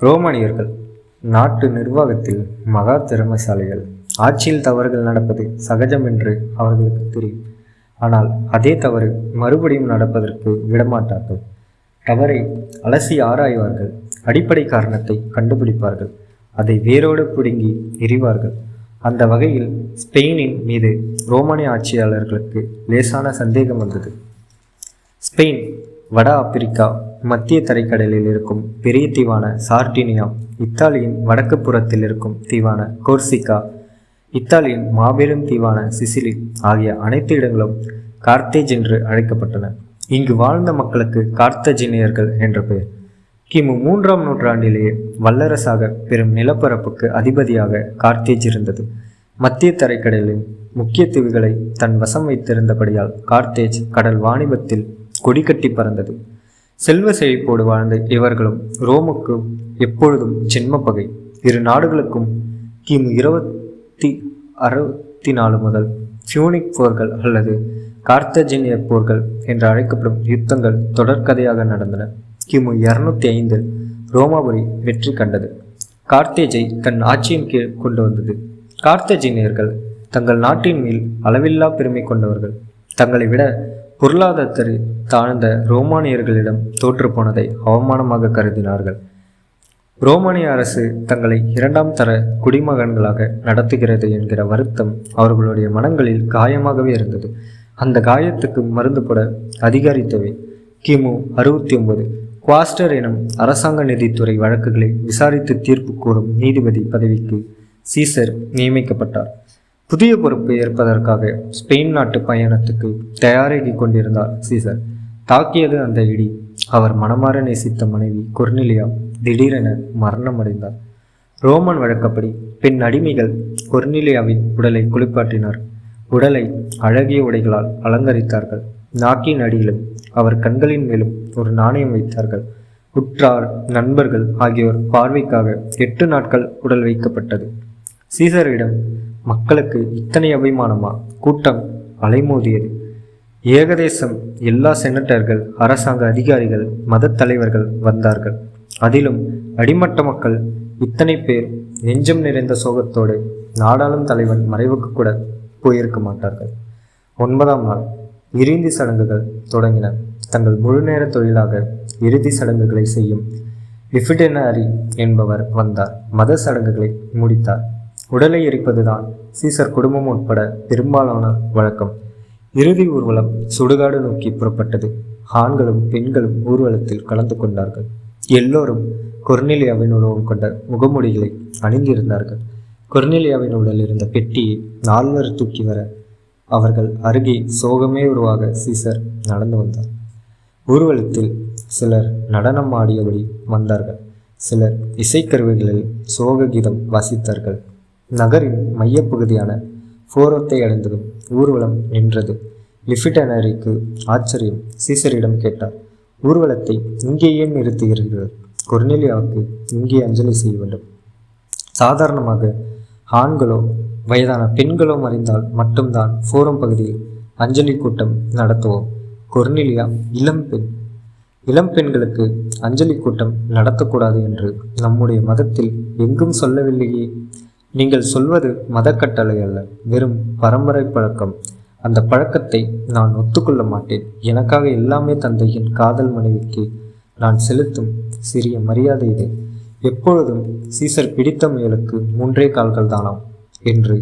ரோமானியர்கள் நாட்டு நிர்வாகத்தில் மகா திறமைசாலிகள். ஆட்சியில் தவறுகள் நடப்பது சகஜம் என்று அவர்களுக்கு தெரியும். ஆனால் அதே தவறு மறுபடியும் நடப்பதற்கு விடமாட்டார்கள் தவறை அலசி ஆராய்வார்கள். அடிப்படை காரணத்தை கண்டுபிடிப்பார்கள். அதை வேரோடு பிடுங்கி எறிவார்கள். அந்த வகையில் ஸ்பெயினின் மீது ரோமானிய ஆட்சியாளர்களுக்கு லேசான சந்தேகம் வந்தது. ஸ்பெயின் வட ஆப்பிரிக்கா மத்திய தரைக்கடலில் இருக்கும் பெரிய தீவான சார்டினியா இத்தாலியின் வடக்கு புறத்தில் இருக்கும் தீவான கோர்சிகா இத்தாலியின் மாபெரும் தீவான சிசிலி ஆகிய அனைத்து இடங்களும் கார்த்தேஜ் என்று அழைக்கப்பட்டன. இங்கு வாழ்ந்த மக்களுக்கு கார்த்தஜினியர்கள் என்ற பெயர். கிமு மூன்றாம் நூற்றாண்டிலேயே வல்லரசாக பெரும் நிலப்பரப்புக்கு அதிபதியாக கார்த்தேஜ் இருந்தது. மத்திய தரைக்கடலின் முக்கிய தீவுகளை தன் வசம் வைத்திருந்தபடியால் கார்த்தேஜ் கடல் வாணிபத்தில் கொடிக்கட்டி பறந்தது. செல்வ செழிப்போடு வாழ்ந்த இவர்களும் ரோமுக்கு எப்பொழுதும் ஜென்ம பகை இரு நாடுகளுக்கும் கிமு இருபத்தி அறுபத்தி நாலு முதல் பியூனிக் போர்கள் அல்லது கார்த்தஜினிய போர்கள் என்று அழைக்கப்படும் யுத்தங்கள் தொடர்கதையாக நடந்தன. கிமு இருநூத்தி ஐந்தில் ரோமாபுரி வெற்றி கண்டது. கார்த்தேஜை தன் ஆட்சியின் கீழ் கொண்டு வந்தது. கார்த்தஜினியர்கள் தங்கள் நாட்டின் மேல் அளவில்லா பெருமை கொண்டவர்கள். தங்களை விட பொருளாதாரத்தை தாழ்ந்த ரோமானியர்களிடம் தோற்றுப்போனதை அவமானமாக கருதினார்கள். ரோமானிய அரசு தங்களை இரண்டாம் தர குடிமகன்களாக நடத்துகிறது என்கிற வருத்தம் அவர்களுடைய மனங்களில் காயமாகவே இருந்தது. அந்த காயத்துக்கு மருந்து போட அதிகரித்தவை. கிமு அறுபத்தி ஒன்பது குவாஸ்டர் எனும் அரசாங்க நிதித்துறை வழக்குகளை விசாரித்து தீர்ப்பு கூறும் நீதிபதி பதவிக்கு சீசர் நியமிக்கப்பட்டார். புதிய பொறுப்பு ஏற்பதற்காக ஸ்பெயின் நாட்டு பயணத்துக்கு தயாராகி கொண்டிருந்தார் சீசர். தாக்கியது அந்த இடி. அவர் மனமாற நேசித்த மனைவி கொர்னிலியா திடீரென மரணமடைந்தார். ரோமன் வழக்கப்படி பெண் அடிமைகள் கொர்னிலியாவின் உடலை குளிப்பாட்டினார். உடலை அழகிய உடைகளால் அலங்கரித்தார்கள். நாக்கின் அடியிலும் அவர் கண்களின் மேலும் ஒரு நாணயம் வைத்தார்கள். உற்றார் நண்பர்கள் ஆகியோர் பார்வைக்காக எட்டு நாட்கள் உடல் வைக்கப்பட்டது. சீசரிடம் மக்களுக்கு இத்தனை அபிமானமா? கூட்டம் அலைமோதியது. ஏகதேசம் எல்லா செனட்டர்கள் அரசாங்க அதிகாரிகள் மதத் தலைவர்கள் வந்தார்கள். அதிலும் அடிமட்ட மக்கள் இத்தனை பேர் நெஞ்சம் நிறைந்த சோகத்தோடு நாடாளும் தலைவன் மறைவுக்கு கூட போயிருக்க மாட்டார்கள். ஒன்பதாம் நாள் இறுதி சடங்குகள் தொடங்கின. தங்கள் முழு நேர தொழிலாக இறுதி சடங்குகளை செய்யும் லிஃபிடெனரி என்பவர் வந்தார். மத சடங்குகளை முடித்தார். உடலை எரிப்பதுதான் சீசர் குடும்பம் உட்பட பெரும்பாலான வழக்கம். இறுதி ஊர்வலம் சுடுகாடு நோக்கி புறப்பட்டது. ஆண்களும் பெண்களும் ஊர்வலத்தில் கலந்து கொண்டார்கள். எல்லோரும் கொர்னிலியாவின் உருவம் கொண்ட முகமூடிகளை அணிந்திருந்தார்கள். கொர்னிலியாவின் உடல் இருந்த பெட்டியை நால்வர் தூக்கி வர அவர்கள் அருகே சோகமே உருவாக சீசர் நடந்து வந்தார். ஊர்வலத்தில் சிலர் நடனம் ஆடியபடி வந்தார்கள். சிலர் இசைக்கருவிகளில் சோக கீதம் வாசித்தார்கள். நகரின் மையப்பகுதியான ஃபோரத்தை அடைந்ததும் ஊர்வலம் நின்றது. லிஃபிட்டனரிக்கு ஆச்சரியம். சீசரிடம் கேட்டார். ஊர்வலத்தை இங்கேயே நிறுத்துகிறீர்கள். கொர்னேலியாவுக்கு இங்கே அஞ்சலி செய்ய வேண்டும். சாதாரணமாக ஆண்களோ வயதான பெண்களோ மறைந்தால் மட்டும்தான் ஃபோரம் பகுதியில் அஞ்சலி கூட்டம் நடத்துவோம். கொர்னிலியா இளம் பெண். இளம் பெண்களுக்கு அஞ்சலி கூட்டம் நடத்தக்கூடாது என்று நம்முடைய மதத்தில் எங்கும் சொல்லவில்லையே. நீங்கள் சொல்வது மதக்கட்டளை அல்ல வெறும் பரம்பரை பழக்கம். அந்த பழக்கத்தை நான் ஒத்துக்கொள்ள மாட்டேன். எனக்காக எல்லாமே தந்தையின் காதல் மனைவிக்கு நான் செலுத்தும் சிறிய மரியாதை இது. எப்பொழுதும் சீசர் பிடித்த முயலுக்கு மூன்றே கால்கள் தானாம் என்று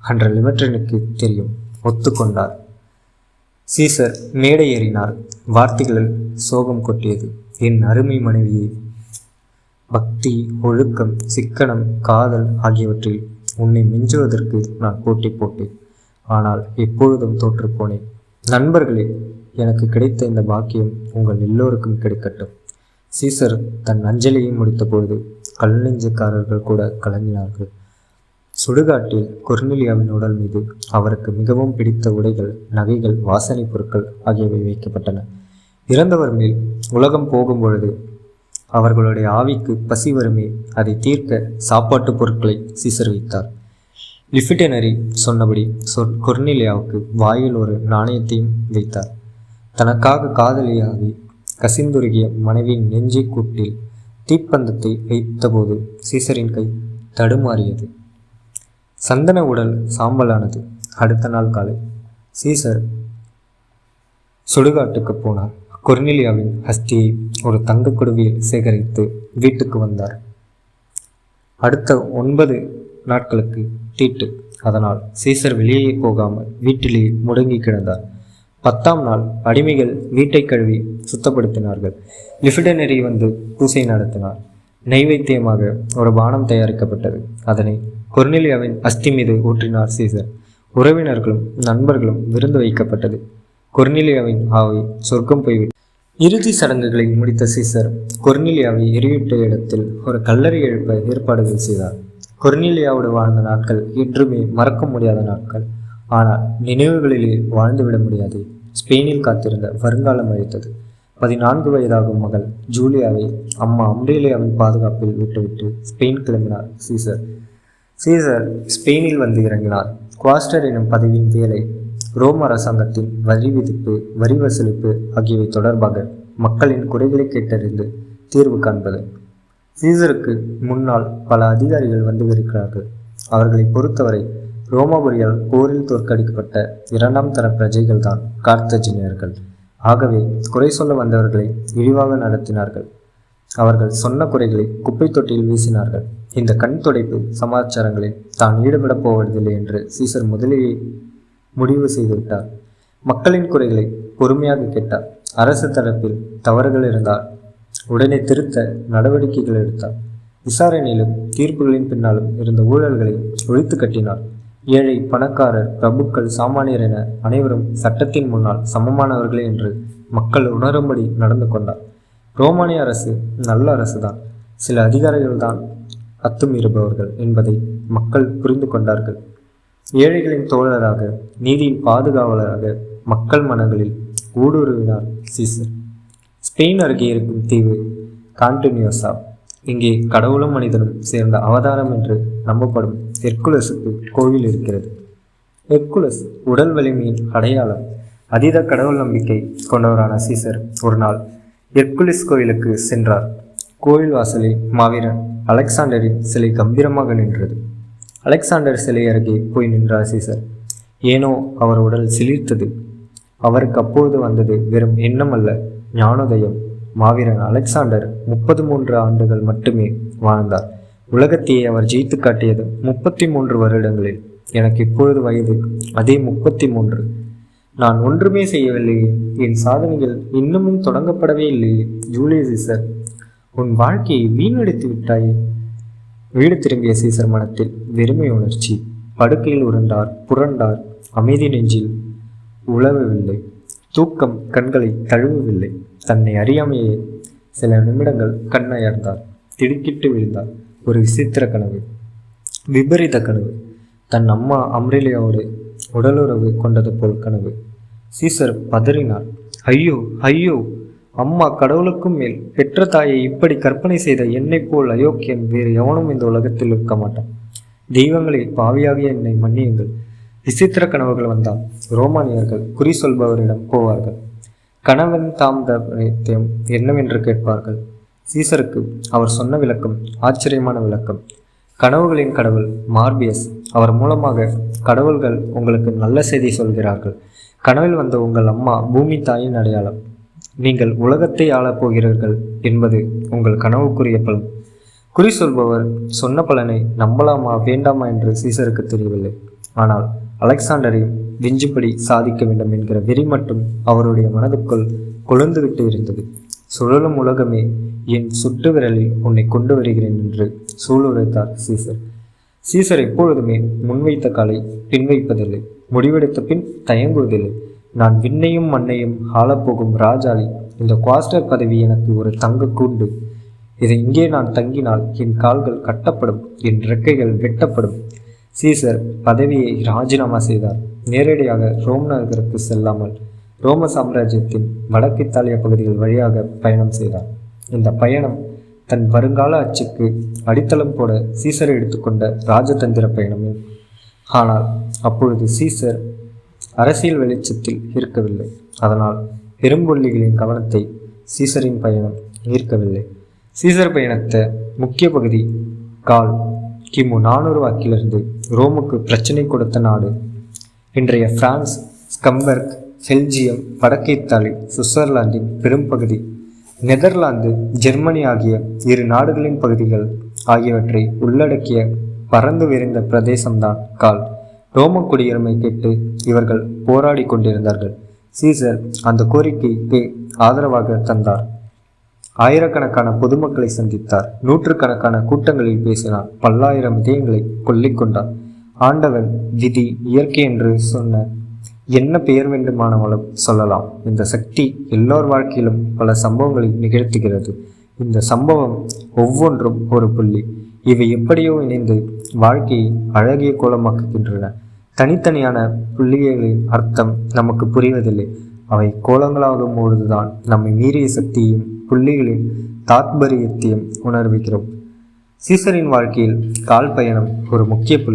அன்ற லிமட்ரனுக்கு தெரியும் ஒத்துக்கொண்டார். சீசர் மேடை ஏறினார். வார்த்தைகளில் சோகம் கொட்டியது. என் அருமை மனைவியை பக்தி ஒழுக்கம் சிக்கனம் காதல் ஆகியவற்றில் உன்னை மிஞ்சுவதற்கு நான் போட்டி போட்டேன். ஆனால் எப்பொழுதும் தோற்றுப்போனேன். நண்பர்களே எனக்கு கிடைத்த இந்த பாக்கியம் உங்கள் எல்லோருக்கும் கிடைக்கட்டும். சீசர் தன் அஞ்சலியை முடித்தபொழுது கல்நெஞ்சக்காரர்கள் கூட கலங்கினார்கள். சுடுகாட்டில் கொர்னிலியாவின் உடல் மீது அவருக்கு மிகவும் பிடித்த உடைகள் நகைகள் வாசனைப் பொருட்கள் ஆகியவை வைக்கப்பட்டன. இறந்தவர் மேல் உலகம் போகும் பொழுது அவர்களுடைய ஆவிக்கு பசி வருமே அதை தீர்க்க சாப்பாட்டு பொருட்களை சீசர் வைத்தார். லிஃபிட்டனரி சொன்னபடி சொற் கொர்னிலியாவுக்கு வாயில் ஒரு நாணயத்தையும் வைத்தார். தனக்காக காதலியாகி கசிந்துருகிய மனைவியின் நெஞ்சை கூட்டில் தீப்பந்தத்தை வைத்தபோது சீசரின் கை தடுமாறியது. சந்தன உடல் சாம்பலானது. அடுத்த நாள் காலை சீசர் சுடுகாட்டுக்கு போனார். கொர்னிலியாவின் ஹஸ்டியை ஒரு தங்கக் குடுவியில் சேகரித்து வீட்டுக்கு வந்தார். அடுத்த ஒன்பது நாட்களுக்கு தீட்டு. அதனால் சீசர் வெளியே போகாமல் வீட்டிலேயே முடங்கி கிடந்தார். பத்தாம் நாள் அடிமைகள் வீட்டை கழுவி சுத்தப்படுத்தினார்கள். லிஃபிடனரி வந்து பூசை நடத்தினார். நைவேத்தியமாக ஒரு பானம் தயாரிக்கப்பட்டது. அதனை கொர்னிலியாவின் அஸ்தி மீது ஊற்றினார் சீசர். உறவினர்களும் நண்பர்களும் விருந்து வைக்கப்பட்டது. கொர்னிலியாவின் ஆவை சொர்க்கம் போய்விட்டது. இறுதி சடங்குகளை முடித்த சீசர் கொர்னிலியாவை எரிவிட்ட இடத்தில் ஒரு கல்லறை எழுப்ப ஏற்பாடுகள் செய்தார். கொர்னிலியாவோடு வாழ்ந்த நாட்கள் இன்றுமே மறக்க முடியாத நாட்கள். ஆனால் நினைவுகளிலே வாழ்ந்துவிட முடியாது. ஸ்பெயினில் காத்திருந்த வருங்காலம் அழைத்தது. பதினான்கு வயதாகும் மகள் ஜூலியாவை அம்மா அம்ரேலியாவின் பாதுகாப்பில் விட்டுவிட்டு ஸ்பெயின் கிளம்பினார் சீசர். சீசர் ஸ்பெயினில் வந்து இறங்கினார். குவாஸ்டர் எனும் பதவியின் வேலை ரோம் அரசாங்கத்தின் வரி விதிப்பு வரி வசூலிப்பு ஆகியவை தொடர்பாக மக்களின் குறைகளை கேட்டறிந்து தீர்வு காண்பது. சீசருக்கு முன்னால் பல அதிகாரிகள் வந்து இருக்கிறார்கள். அவர்களை பொறுத்தவரை ரோமாபுரியால் போரில் தோற்கடிக்கப்பட்ட இரண்டாம் தர பிரஜைகள்தான் கார்த்தஜினியர்கள். ஆகவே குறை சொல்ல வந்தவர்களை இழிவாக நடத்தினார்கள். அவர்கள் சொன்ன குறைகளை குப்பை தொட்டியில் வீசினார்கள். இந்த கண் துடைப்பு சமாச்சாரங்களில் தான் ஈடுபடப் போவதில்லை என்று சீசர் முதலிலே முடிவு செய்துவிட்டார். மக்களின் குறைகளை பொறுமையாக கேட்டார். அரசு தரப்பில் தவறுகள் இருந்தால் உடனே திருத்த நடவடிக்கைகள் எடுத்தார். விசாரணையிலும் தீர்ப்புகளின் பின்னாலும் இருந்த ஊழல்களை ஒழித்து கட்டினார். ஏழை பணக்காரர் பிரபுக்கள் சாமானியர் என அனைவரும் சட்டத்தின் முன்னால் சமமானவர்களே என்று மக்கள் உணரும்படி நடந்து கொண்டார். ரோமானிய அரசு நல்ல அரசுதான். சில அதிகாரிகள் தான் அத்துமீறுபவர்கள் என்பதை மக்கள் புரிந்து கொண்டார்கள். ஏழைகளின் தோழராக நீதியின் பாதுகாவலராக மக்கள் மனங்களில் ஊடுருவினார் சீசர். ஸ்பெயின் அருகே இருக்கும் தீவு கான்டினியூஸா இங்கே கடவுளும் மனிதனும் சேர்ந்த அவதாரம் என்று நம்பப்படும் ஹெர்குலஸுக்கு கோவில் இருக்கிறது. ஹெர்குலஸ் உடல் வலிமையின் அடையாளம் அதீத கடவுள் நம்பிக்கை கொண்டவரான சீசர் ஒரு நாள் ஹெர்குலிஸ் கோயிலுக்கு சென்றார். கோயில் வாசலில் மாவீரன் அலெக்சாண்டரின் சிலை கம்பீரமாக நின்றது. அலெக்சாண்டர் சிலை அருகே போய் நின்றார் சீசர். ஏனோ அவர் உடல் சிலிர்த்தது. அவருக்கு அப்போது வந்தது வெறும் எண்ணம் அல்ல ஞானோதயம். மாவீரன் அலெக்சாண்டர் முப்பது மூன்று ஆண்டுகள் மட்டுமே வாழ்ந்தார். உலகத்தையே அவர் ஜெயித்து காட்டியது முப்பத்தி மூன்று வருடங்களில். எனக்கு இப்பொழுது வயது அதே முப்பத்தி மூன்று நான் ஒன்றுமே செய்யவில்லையே என் சாதனைகள் இன்னமும் தொடங்கப்படவே இல்லையே ஜூலியஸ் சார் உன் வாழ்க்கையை வீணடித்து விட்டாயே. வீடு திரும்பிய சீசர் மனத்தில் வெறுமை உணர்ச்சி. படுக்கையில் உருண்டார் புரண்டார் அமைதி நெஞ்சில் உழவவில்லை தூக்கம் கண்களை தழுவவில்லை. தன்னை அறியாமையே சில நிமிடங்கள் கண்ணயர்ந்தார். திடுக்கிட்டு விழுந்தார். ஒரு விசித்திர கனவு. விபரீத கனவு. தன் அம்மா அம்ரேலியாவோடு உடலுறவு கொண்டது போல் கனவு. சீசர் பதறினார். ஐயோ ஐயோ! அம்மா கடவுளுக்கும் மேல் பெற்ற தாயை இப்படி கற்பனை செய்த என்னை போல் அயோக்கியன் வேறு எவனும் இந்த உலகத்தில் இருக்க மாட்டான். தெய்வங்களில் பாவியாகிய என்னை மன்னியுங்கள். விசித்திர கனவுகள் வந்தால் ரோமானியர்கள் குறி சொல்பவரிடம் போவார்கள். கணவன் தாமதம் என்னவென்று கேட்பார்கள். சீசருக்கு அவர் சொன்ன விளக்கம் ஆச்சரியமான விளக்கம். கனவுகளின் கடவுள் மார்பியஸ் அவர் மூலமாக கடவுள்கள் உங்களுக்கு நல்ல செய்தி சொல்கிறார்கள். கனவில் வந்த உங்கள் அம்மா பூமி தாயின் அடையாளம். நீங்கள் உலகத்தை ஆளப் போகிறீர்கள் என்பது உங்கள் கனவுக்குரிய பலன். குறி சொல்பவர் சொன்ன பலனை நம்பலாமா வேண்டாமா என்று சீசருக்கு தெரியவில்லை. ஆனால் அலெக்சாண்டரையும் விஞ்சுபடி சாதிக்க வேண்டும் என்கிற வெறி மட்டும் அவருடைய மனதுக்குள் கொழுந்துவிட்டு இருந்தது. சுழலும் உலகமே என் சுட்டு விரலில் உன்னை கொண்டு வருகிறேன் என்று சூளுரைத்தார் சீசர். சீசர் எப்பொழுதுமே முன்வைத்த காலை பின்வைப்பதில்லை. முடிவெடுத்த பின் தயங்குவதில்லை. நான் விண்ணையும் மண்ணையும் ஆளப்போகும் ராஜாளி. இந்த குவாஸ்டர் பதவி எனக்கு ஒரு தங்க கூண்டு. இதை இங்கே நான் தங்கினால் என் கால்கள் கட்டப்படும் என் ரெக்கைகள் வெட்டப்படும். சீசர் பதவியை ராஜினாமா செய்தார். நேரடியாக ரோம் நகருக்கு செல்லாமல் ரோம சாம்ராஜ்யத்தின் வடக்கு இத்தாலிய பகுதிகள் வழியாக பயணம் செய்தார். இந்த பயணம் தன் வருங்கால அச்சுக்கு அடித்தளம் போட சீசர் எடுத்துக்கொண்ட ராஜதந்திர பயணமே. ஆனால் அப்பொழுது சீசர் அரசியல் வெளிச்சத்தில் ஈர்க்கவில்லை அதனால் பெரும்புள்ளிகளின் கவனத்தை சீசரின் பயணம் ஈர்க்கவில்லை. சீசர் பயணத்த முக்கிய பகுதி கால் கிமு நானூறு வாக்கிலிருந்து ரோமுக்கு பிரச்சனை கொடுத்த நாடு. இன்றைய பிரான்ஸ் ஸ்கம்பர்க் பெல்ஜியம் வடக்கு இத்தாலி சுவிட்சர்லாந்தின் பெரும்பகுதி நெதர்லாந்து ஜெர்மனி ஆகிய இரு நாடுகளின் பகுதிகள் ஆகியவற்றை உள்ளடக்கிய பறந்து விரிந்த பிரதேசம்தான் கால். ரோம குடியுரிமை கேட்டு இவர்கள் போராடி கொண்டிருந்தார்கள். சீசர் அந்த கோரிக்கைக்கு ஆதரவாக தந்தார். ஆயிரக்கணக்கான பொதுமக்களை சந்தித்தார். நூற்றுக்கணக்கான கூட்டங்களில் பேசினார். பல்லாயிரம் இதயங்களை கொள்ளிக்கொண்டார் ஆண்டவன் விதி இயற்கை என்று சொன்ன என்ன பெயர் வேண்டுமானாலும் சொல்லலாம். இந்த சக்தி எல்லோர் வாழ்க்கையிலும் பல சம்பவங்களை நிகழ்த்துகிறது. இந்த சம்பவம் ஒவ்வொன்றும் ஒரு புள்ளி. இவை எப்படியோ இணைந்து வாழ்க்கையை அழகிய கோலமாக்குகின்றன. தனித்தனியான புள்ளிகளின் அர்த்தம் நமக்கு புரிவதில்லை. அவை கோலங்களாகும் பொழுதுதான் நம்மை மீறிய சக்தியும் புள்ளிகளின் தாத்பரியத்தையும் உணர்விக்கிறோம். சீசரின் வாழ்க்கையில் கால் பயணம் ஒரு முக்கிய புள்ளி.